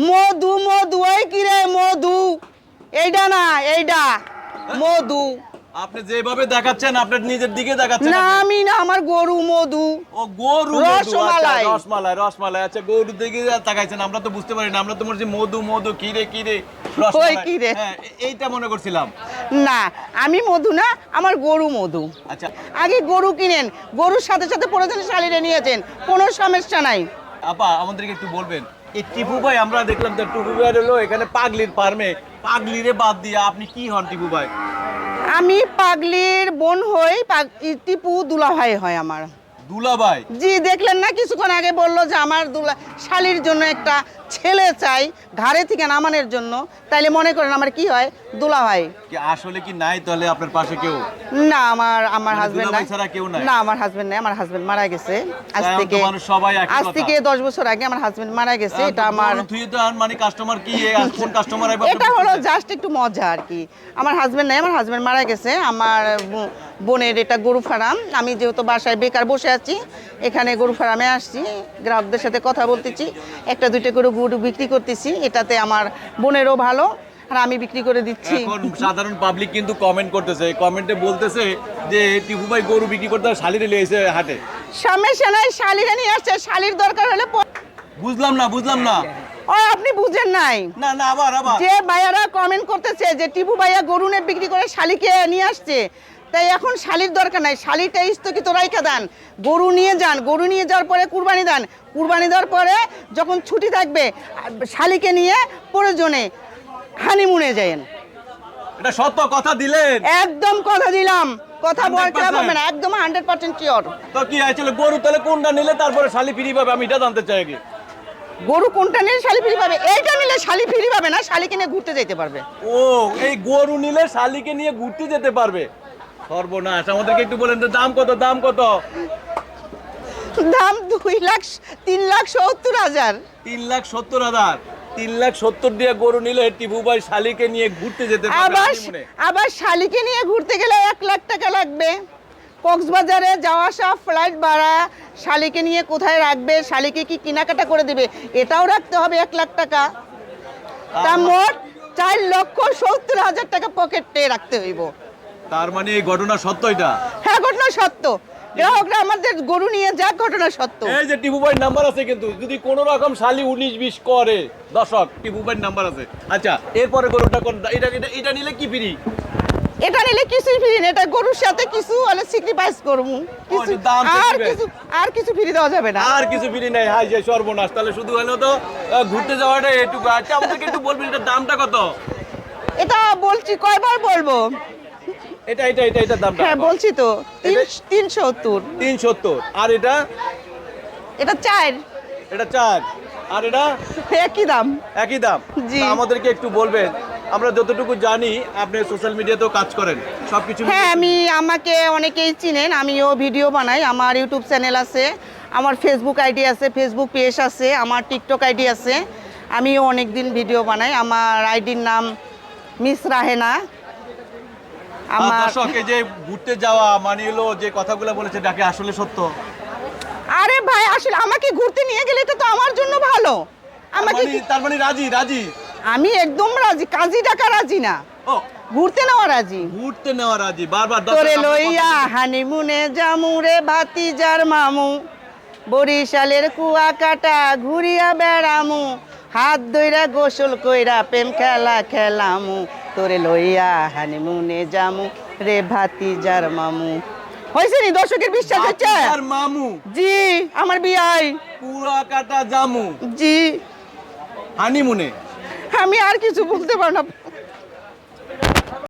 মধু মধু ওই কি রে মধু? এইটা না এইটা মধু। আপনি যেভাবে দেখাচ্ছেন আপনার নিজের দিকে দেখাচ্ছেন না আমি না আমার গরু মধু। ও গরু আচ্ছা, রসমালাই। রসমালাই রসমালাই আচ্ছা গরু দিকে তাকাইছেন আমরা তো বুঝতে পারি না আমরা তো মনে মধু মধু কিরে কিরে রসমালাই। কি রে? হ্যাঁ এ- এইটা মনে করছিলাম। না আমি মধু না আমার গরু মধু। আচ্ছা। আগে গরু কিনেন গরুর সাথে সাথে পড়েছেন শালিরে নিয়েছেন কোনো সমস্যা নাই। আপা আমাদেরকে একটু বলবেন এই টিপু ভাই আমরা দেখলাম তো টিপু ভাই হলো এখানে পাগলির ফার্মে পাগলিরে বাদ দিয়ে আপনি কি হন টিপু ভাই? আমি পাগলির বোন হই টিপু দুলাভাই হয় আমার। দুলা ভাই জি দেখলেন না কিছুক্ষণ আগে বলল যে আমার দুলা শালির জন্য একটা ছেলে চাই ঘাড়ে থেকে নামানোর জন্য তাইলে মনে করেন আমার কি হয়? দুলাভাই কি আসলে কি নাই তাহলে আপনার পাশে কেউ? না আমার আমার মানে হাজবেন্ড নাই। ছাড়া কেউ নাই? না আমার হাজবেন্ড নাই আমার হাজবেন্ড মারা গেছে। আজ থেকে মানুষ সবাই একই আজ থেকে দশ বছর আগে আমার হাজবেন্ড মারা গেছে এটা আমার থুয়ে তো মানে কাস্টমার কি? আর কোন কাস্টমার এটা হলো জাস্ট একটু মজা আর কি। আমার হাজবেন্ড নাই আমার হাজবেন্ড মারা গেছে আমার বোনের এটা গরু ফার্ম। আমি যেহেতু বাসায় বেকার বসে আছি এখানে গরু ফার্মে আসছি গ্রাহকদের সাথে কথা বলতেছি একটা দুইটা করে গরু বিক্রি করতেছি এটাতে আমার বোনেরও ভালো আর আমি বিক্রি করে দিচ্ছি। সাধারণ পাবলিক কিন্তু কমেন্ট করতেছে কমেন্টে বলতেছে যে টিপু ভাই গরু বিক্রি করতে শালিরে লিয়েছে হাটে। সমস্যা নাই শালিরে নিয়ে আসছে শালির দরকার হলে বুঝলাম না বুঝলাম না। ও আপনি বুঝেন নাই। না না আবার আবার। যে ভাইয়ারা কমেন্ট করতেছে যে টিপু ভাইয়া গরু নে বিক্রি করে শালিকে নিয়ে আসছে তাই এখন শালির দরকার নাই। শালিটা স্থগিত রাইখা দেন? গরু নিয়ে যান। গরু নিয়ে যাওয়ার পরে কুরবানি দেন। কুরবানি দেওয়ার পরে যখন ছুটি থাকবে শালিকে নিয়ে প্রয়োজনে হানিমুনে যায়েন এটা সত্য কথা দিলেন? একদম কথা দিলাম। কথা বল 100% হবে না। একদম হান্ড্রেড পার্সেন্ট শিওর। তো কি আসলে গরু তাহলে কোনটা নিলে তারপরে শালি ফিরি পাবে? আমি এটা জানতে চাই আগে। গরু কোনটা নিলে শালি ফিরি পাবে? এইটা নিলে শালি ফিরি পাবে না? শালিকে নিয়ে ঘুরতে যেতে পারবে। ও এই গরু নিলে শালিকে নিয়ে ঘুরতে যেতে পারবে। সর্বনাশ। আমাদেরকে একটু বলেন তো দাম কত দাম কত? দাম দুই লাখ তিন লাখ সত্তর হাজার। তিন লাখ সত্তর হাজার। তিন লাখ সত্তর দিয়ে গরু নিলে টিপু ভাই শালিকে নিয়ে ঘুরতে যেতে আবার আবার শালিকে নিয়ে ঘুরতে গেলে এক লাখ টাকা লাগবে। কক্সবাজারে যাওয়া আসা ফ্লাইট ভাড়া শালিকে নিয়ে কোথায় রাখবে শালিকে কি কেনাকাটা করে দেবে এটাও রাখতে হবে এক লাখ টাকা। তা মোট চার লক্ষ সত্তর হাজার টাকা পকেটে রাখতে হইব। তার মানে এই ঘটনা সত্য এটা? হ্যাঁ ঘটনা সত্য। গ্রাহকরা আমাদের গরু নিয়ে যাক ঘটনা সত্য। এই যে টিপু ভাইয়ের নাম্বার আছে কিন্তু যদি কোনো রকম শালি উনিশ বিশ করে দর্শক টিপু ভাইয়ের নাম্বার আছে। আচ্ছা এরপরে গরুটা কোন এটা এটা এটা নিলে কি ফ্রি এটা নিলে কিছুই ফ্রি না এটা গরুর সাথে কিছু হলে স্যাক্রিফাইস করব। কিছু আর কিছু আর কিছু ফ্রি দেওয়া যাবে না। আর কিছু ফ্রি নাই হাই যে সর্বনাশ। তাহলে শুধু হলো তো ঘুরতে যাওয়াটা এটুকু। আচ্ছা আমাদেরকে একটু বলবেন এটার দামটা কত? এটা বলছি কয়বার বলব? এটা এটা এটা এটার দামটা হ্যাঁ বলছি তো তিন এটা- তিন সত্তর। তিন সত্তর। আর এটা? এটা চার। এটা চার। আর এটা? একই দাম। একই দাম। জি। আমাদেরকে একটু বলবেন আমরা যতটুকু জানি আপনি সোশ্যাল মিডিয়াতেও কাজ করেন। সবকিছু হ্যাঁ আমি আমাকে অনেকেই চিনেন আমিও ভিডিও বানাই। আমার ইউটিউব চ্যানেল আছে আমার ফেসবুক আইডি আছে ফেসবুক পেজ আছে আমার টিকটক আইডি আছে। আমিও অনেক দিন ভিডিও বানাই। আমার আইডির নাম মিস রাহেনা। আমার দর্শক এই যে ঘুরতে যাওয়া মানে হলো যে কথাগুলো বলেছে ডাকে আসলে সত্য? আরে ভাই আসলে আমাকে ঘুরতে নিয়ে গেলে তো আমার জন্য ভালো। আমাকে মানে- তার মানে রাজি রাজি? আমি একদম রাজি কাজী ডাকা রাজি না। ঘুরতে নেওয়া রাজি। ঘুরতে নেওয়া রাজি বারবার তোরে লইয়া হানিমুনে জামু রে ভাতিজার মামু। বরিশালের কুয়া কাটা ঘুরিয়া বেড়ামু। হাত ধইরা গোসল কইরা প্রেম খেলা খেলামু। তোরে লইয়া হানিমুনে জামু রে ভাতি যার মামু। হয়েছে নি? দর্শকের বিশ্বাস হচ্ছে? আর মামু। জি আমার বিয়াই পুরা কাটা জামু। জি। হানিমুনে। আমি আর কিছু বলতে পারলাম